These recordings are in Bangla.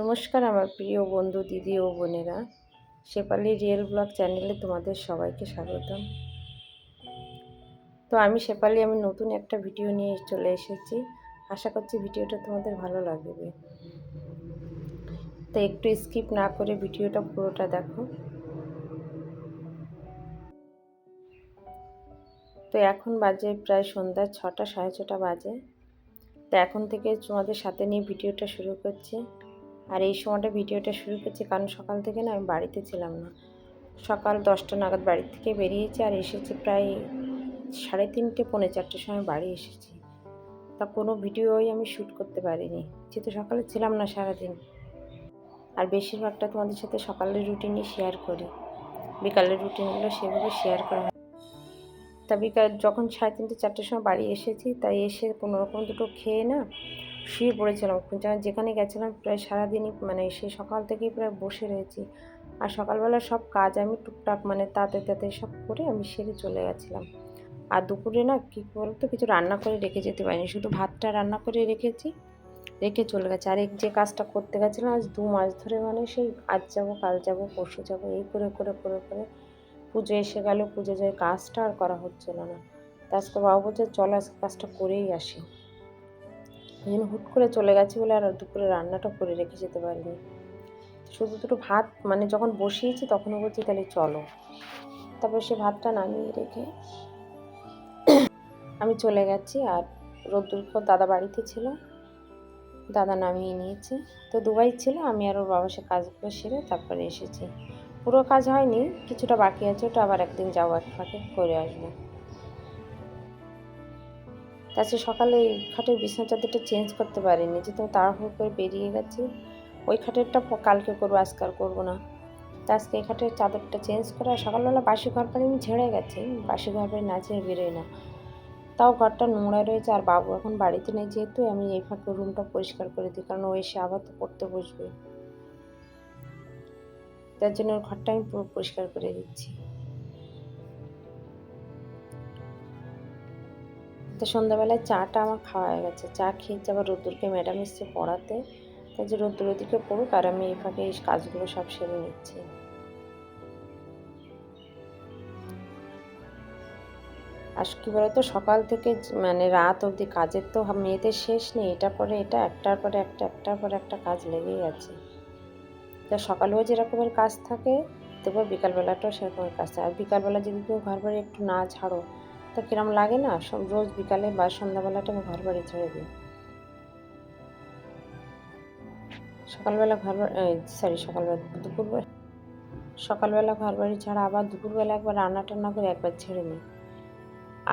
নমস্কার আমার প্রিয় বন্ধু, দিদি ও বোনেরা। শেপালি রিয়েল ব্লগ চ্যানেলে তোমাদের সবাইকে স্বাগতম। তো আমি শেপালি আমি নতুন একটা ভিডিও নিয়ে চলে এসেছি। আশা করছি ভিডিওটা তোমাদের ভালো লাগবে। তো একটু স্কিপ না করে ভিডিওটা পুরোটা দেখো। তো এখন বাজে প্রায় সন্ধ্যা ছটা, সাড়ে ছটা বাজে। তো এখন থেকে তোমাদের সাথে নিয়ে ভিডিওটা শুরু করছি। আর এই সময়টা ভিডিওটা শুরু করছি কারণ সকাল থেকে না আমি বাড়িতে ছিলাম না। সকাল দশটা নাগাদ বাড়ি থেকে বেরিয়েছি আর এসেছি প্রায় সাড়ে তিনটে, পৌনে চারটের সময় বাড়ি এসেছি। তা কোনো ভিডিওই আমি শ্যুট করতে পারিনি। যেহেতু সকালে ছিলাম না সারাদিন। আর বেশিরভাগটা তোমাদের সাথে সকালের রুটিনই শেয়ার করি। বিকালের রুটিনগুলো সেভাবে শেয়ার করা হয়। তা বিকাল, যখন সাড়ে তিনটে, চারটের সময় বাড়ি এসেছি তাই এসে কোনো রকম দুটো খেয়ে না শুয়ে পড়েছিলাম যেখানে গেছিলাম প্রায় সারাদিনই মানে সে সকাল থেকেই প্রায় বসে রয়েছি। আর সকালবেলা সব কাজ আমি টুকটাক মানে তাতে তাতে সব করে আমি সেরে চলে গেছিলাম। আর দুপুরে না কী বলতো, কিছু রান্না করে রেখে যেতে পারিনি, শুধু ভাতটা রান্না করে রেখেছি, রেখে চলে গেছে। আর এক যে কাজটা করতে গেছিলাম, আজ দু মাস ধরে মানে সেই আজ যাব, কাল যাব, পরশু যাব, এই করে করে করে করে পুজো এসে গেল, পুজো যায়, কাজটা আর করা হচ্ছিল না। তা আজকে বাবু বলছে, চল আজকে কাজটা করেই আসি। ওই জন্য হুট করে চলে গেছি বলে আর দুপুরে রান্নাটা করে রেখে যেতে পারিনি। শুধু দুটো ভাত মানে যখন বসিয়েছি তখনও বলছি তাহলে চলো। তারপরে সে ভাতটা নামিয়ে রেখে আমি চলে গেছি আর রোদ্দুর পর দাদা বাড়িতে ছিল। দাদা নামিয়ে নিয়েছে। তো দুবাই ছিল, আমি আর ওর বাবা সে কাজগুলো সেরে তারপরে এসেছি। পুরো কাজ হয়নি, কিছুটা বাকি আছে, ওটা আবার একদিন যাওয়ার এক ফাঁকে করে আসব। তাছাড়া সকালে এই খাটের বিছনা চাদরটা চেঞ্জ করতে পারিনি, যেহেতু তাড়াহুড়ো করে বেরিয়ে গেছি। ওই খাটেরটা কালকে করব, আজকে আর করব না। তা আজকে এই খাটের চাদরটা চেঞ্জ করে সকালবেলা বাসি ঘর পাড়ি আমি ঝেড়ে গেছি। বাসি ঘর পাড়ি না ঝেড়ে বেরোই না। তাও ঘরটা নোংরা রয়েছে আর বাবু এখন বাড়িতে নেই যেহেতু, আমি এই ফাঁকে রুমটা পরিষ্কার করে দিই, কারণ ও এসে আবার তো পড়তে বসবে। তার জন্য ওর ঘরটা আমি পুরো পরিষ্কার করে দিচ্ছি। তো সন্ধ্যাবেলায় চাটা আমার খাওয়া হয়ে গেছে। চা খেয়েছি আবার রোদ্দুরকে ম্যাডাম এসছে পড়াতে। তাই যে রোদ্দুর ওদিকে পড়ুক আর আমি এই ফাঁকে এই কাজগুলো সব সেরে নিচ্ছি। আর কী বলতো, সকাল থেকে মানে রাত অবধি কাজের তো মেয়েদের শেষ নেই। এটা পরে এটা, একটার পরে একটা, একটার পরে একটা কাজ লেগেই আছে। তা সকালেও যেরকমের কাজ থাকে তারপর বিকালবেলাটাও সেরকমের কাজ থাকে। আর বিকালবেলা যদি তুমি ঘর বাড়ি একটু না ছাড়ো তা কিরম লাগে না? সব রোজ বিকালে বা সন্ধ্যাবেলাটা আমি ঘর বাড়ি ছেড়ে দিই। সকালবেলা ঘর সরি সকালবেলা দুপুরবেলা সকালবেলা ঘর বাড়ি ছাড়া আবার দুপুরবেলা একবার রান্না টান্না করে একবার ছেড়ে নিই।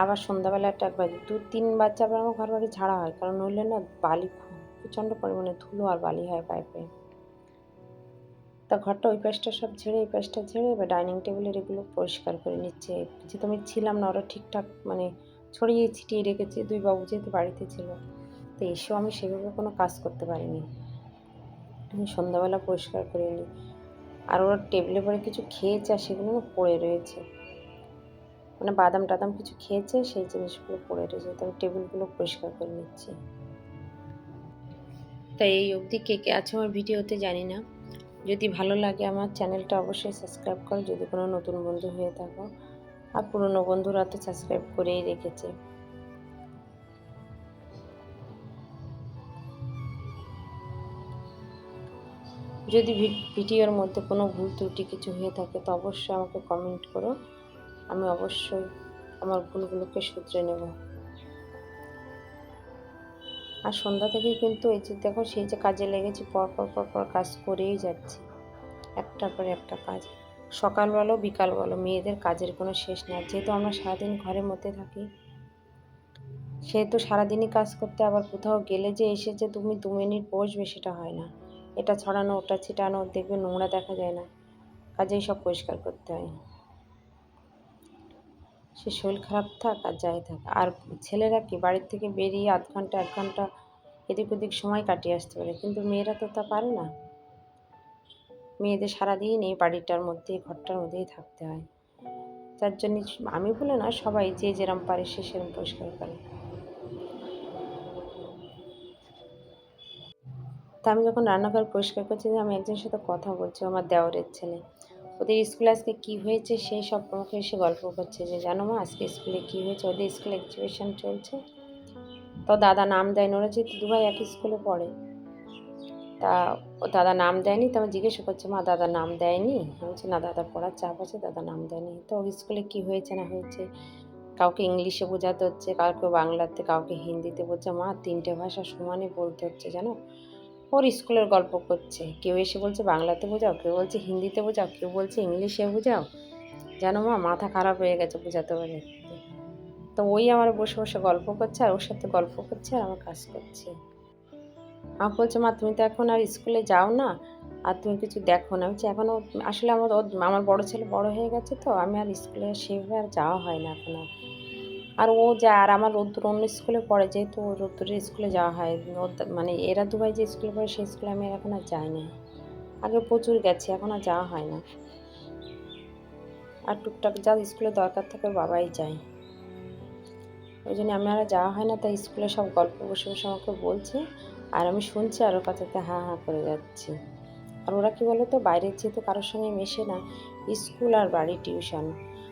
আবার সন্ধ্যাবেলা একটা একবার দু তিনবার চারবার আমার ঘর বাড়ি ছাড়া হয়। কারণ নইলে না বালি প্রচণ্ড পরিমাণে ধুলো আর বালি হয় পাইপে তা ঘরটা ওই পাশটা সব ঝেড়ে, এই পাশটা ঝেড়ে, এবার ডাইনিং টেবিলের এগুলো পরিষ্কার করে নিচ্ছে। যেহেতু আমি ছিলাম না, ওরা ঠিকঠাক মানে ছড়িয়ে ছিটিয়ে রেখেছে, দুই বাবু যেহেতু বাড়িতে ছিল। তো এসেও আমি সেভাবে কোনো কাজ করতে পারিনি। আমি সন্ধ্যাবেলা পরিষ্কার করে নিই। আর ওরা টেবিলে পরে কিছু খেয়েছে আর সেগুলো পড়ে রয়েছে। মানে বাদাম টাদাম কিছু খেয়েছে, সেই জিনিসগুলো পড়ে রয়েছে। তো আমি টেবিলগুলো পরিষ্কার করে নিচ্ছি। তাই এই অবধি কে কে আছে আমার ভিডিওতে জানি না। যদি ভালো লাগে আমার চ্যানেলটা অবশ্যই সাবস্ক্রাইব করো। যদি কোনো নতুন বন্ধু হয়ে থাকো, আর পুরনো বন্ধুরা তো সাবস্ক্রাইব করেই রেখেছে। যদি ভিডিওর মধ্যে কোনো ভুল ত্রুটি কিছু হয়ে থাকে, তো অবশ্যই আমাকে কমেন্ট করো। আমি অবশ্যই আমার ভুলগুলোকে শুধরে নেব। আর সন্ধ্যা থেকে কিন্তু এই যে দেখো, সেই যে কাজে লেগেছি, পর পর পর পর কাজ করেই যাচ্ছি। একটার পর একটা কাজ। সকাল বলো বিকাল বলো মেয়েদের কাজের কোনো শেষ না যেহেতু আমরা সারাদিন ঘরের মধ্যে থাকি, সেহেতু সারাদিনই কাজ করতে আবার কোথাও গেলে যে এসে যে তুমি দু মিনিট বসবে সেটা হয় না। এটা ছড়ানো, ওটা ছিটানো, দেখবে নোংরা দেখা যায় না। কাজেই সব পরিষ্কার করতে হয়। সে শরীর খারাপ থাক আর যাই থাক। আর ছেলেরা কি বাড়ির থেকে বেরিয়ে আধ ঘণ্টা, এক ঘণ্টা এদিক ওদিক সময় কাটিয়ে আসতে পারে? কিন্তু মেয়েরা তো তা পারে না। মেয়েদের সারাদিন এই বাড়িটার মধ্যে ঘরটার মধ্যেই থাকতে হয়। যার জন্য আমি বলে না, সবাই যে যেরম পারে সে সেরম পরিষ্কার করে। তা আমি যখন রান্নাঘর পরিষ্কার করছি, আমি একজনের সাথে কথা বলছি আমার দেওরের ছেলে। ওদের স্কুলে আজকে কী হয়েছে সেই সব এসে গল্প করছে যে, জানো মা, আজকে স্কুলে কী হয়েছে? ওদের স্কুলে এক্সিবিশন চলছে। তো দাদা নাম দেয়নি, ওরা যেহেতু দুভাই একই স্কুলে পড়ে। তা ও দাদা নাম দেয়নি, তো আমি জিজ্ঞাসা করছি, মা, দাদা নাম দেয়নি? বলছি, না, দাদা পড়ার চাপ আছে, দাদা নাম দেয়নি। তো ওর স্কুলে কী হয়েছে, না হয়েছে, কাউকে ইংলিশে বোঝাতে হচ্ছে, কাউকে বাংলাতে, কাউকে হিন্দিতে বলছে, মা, তিনটে ভাষা সমানে বলতে হচ্ছে, জানো? ওর স্কুলের গল্প করছে। কেউ এসে বলছে, বাংলাতে বোঝাও? কেউ বলছে, হিন্দিতে বোঝাও? কেউ বলছে, ইংলিশে বোঝাও? জানো মা, মাথা খারাপ হয়ে গেছে বোঝাতে পারে। তো ওই আমার বসে বসে গল্প করছে আর ওর সাথে গল্প করছে আর আমার কাজ করছে। আমাকে বলছে, মা, তুমি তো এখন আর স্কুলে যাও না আর তুমি কিছু দেখো না। বলছি এখনও আসলে আমার আমার বড় ছেলে বড় হয়ে গেছে তো, আমি আর স্কুলে সেভাবে আর যাওয়া হয় না এখন আর। আর ও যায় আর আমার রোদ্দুর অন্য স্কুলে পড়ে, যেহেতু ও রোদ্দুরের স্কুলে যাওয়া হয় মানে এরা দুবাই যে স্কুলে পড়ে, সেই স্কুলে আমি এখন আর যাই না আগে প্রচুর গেছি, এখন আর যাওয়া হয় না। আর টুকটাক যা স্কুলে দরকার থাকে বাবাই যায়। ওই জন্য আমি আর যাওয়া হয় না, তাই স্কুলে সব গল্প বসে বসে আমাকে বলছে, আর আমি শুনছি আর ওর কথাতে হাঁ হাঁ করে যাচ্ছি। আর ওরা কী বলো তো বাইরের যেহেতু কারোর সঙ্গে মেশে না, স্কুল আর বাড়ি টিউশন।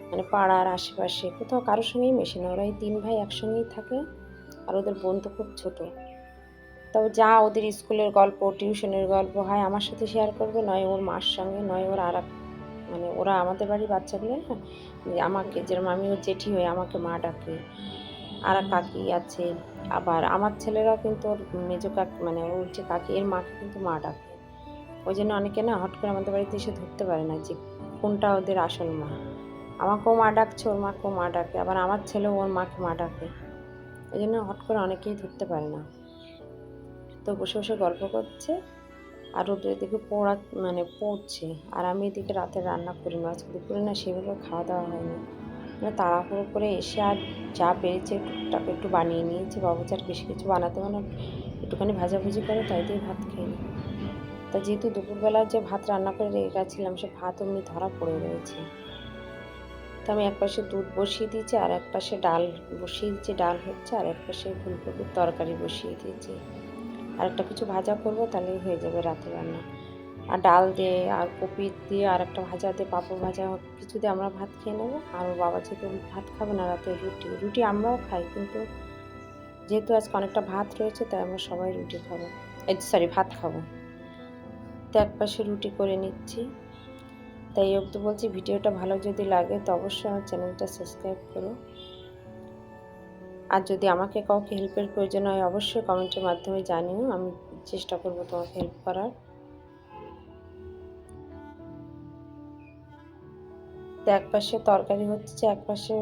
মানে পাড়ার আশেপাশে, কোথাও কারোর সঙ্গেই মেশে না। ওরা এই তিন ভাই একসঙ্গেই থাকে আর ওদের বোন তো খুব ছোটো। তবে যা ওদের স্কুলের গল্প, টিউশনের গল্প হয় আমার সাথে শেয়ার করবে, নয় ওর মার সঙ্গে, নয় ওর আর মানে ওরা আমাদের বাড়ির বাচ্চাগুলো না যে আমাকে যেরকম আমি ওর জেঠি হয়ে আমাকে মা ডাকে, আর কাকি আছে। আবার আমার ছেলেরাও কিন্তু ওর মেজো কাকি মানে ওর যে কাকি, এর মাকে কিন্তু মা ডাকে। ওই জন্য অনেকে না হট করে আমাদের বাড়িতে এসে ধরতে পারে না যে কোনটা ওদের আসল মা। আমাকেও মা ডাকছে, ওর মাকেও মা ডাকে, আবার আমার ছেলেও ওর মাকে মা ডাকে। ওই জন্য হট করে অনেকেই ধরতে পারে না। তো বসে বসে গল্প করছে, আর ওদের এদিকে পড়া মানে পড়ছে, আর আমি এদিকে রাতে রান্না করি আজকে দুপুরে না সেভাবে খাওয়া দাওয়া হয়নি। মানে তাড়াহুড়ো করে এসে আর যা পেরেছে টুকটাক একটু বানিয়ে নিয়েছে, বাবু চার বেশি কিছু বানাতে মানে একটুখানি ভাজাভুজি করে তাই দিয়ে ভাত খেয়ে তা যেহেতু দুপুরবেলা যে ভাত রান্না করে রেখে গেছিলাম সে ভাত এমনি ধরা পড়ে রয়েছে। তো আমি এক পাশে দুধ বসিয়ে দিয়েছি, আর এক পাশে ডাল বসিয়ে দিয়েছি, ডাল হচ্ছে, আর এক পাশে ফুলকপির তরকারি বসিয়ে দিয়েছি। আর একটা কিছু ভাজা করব তাহলেই হয়ে যাবে রাতে রান্না। আর ডাল দিয়ে, আর কপি দিয়ে, আর একটা ভাজা দিয়ে, পাঁপড় ভাজা কিছু দিয়ে আমরা ভাত খেয়ে নেব। আর ওর বাবা যেহেতু ভাত খাবে না রাতে, রুটি রুটি আমরাও খাই, কিন্তু যেহেতু আজকে অনেকটা ভাত রয়েছে, তাই আমরা সবাই রুটি খাব। সরি ভাত খাব। তো এক পাশে রুটি করে নিচ্ছি। তাই এই বলছি ভিডিওটা ভালো যদি লাগে, তো অবশ্যই আমার চ্যানেলটা সাবস্ক্রাইব করো। আর যদি আমাকে কাউকে হেল্পের প্রয়োজন হয়, অবশ্যই কমেন্টের মাধ্যমে জানিও, আমি চেষ্টা করব তোমাকে হেল্প করার। তো এক পাশে তরকারি হচ্ছে, এক পাশে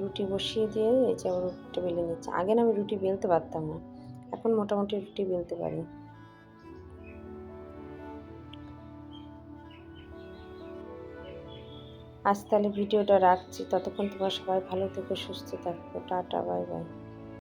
রুটি বসিয়ে দিয়ে এই যে আমার রুটিটা বেলে নিচ্ছে। আগে না আমি রুটি বেলতে পারতাম না, এখন মোটামুটি রুটি বেলতে পারি। আজ তাহলে ভিডিওটা রাখছি। ততক্ষণ তোমার সবাই ভালো থেকো সুস্থ থাকব টাটা বাই বাই।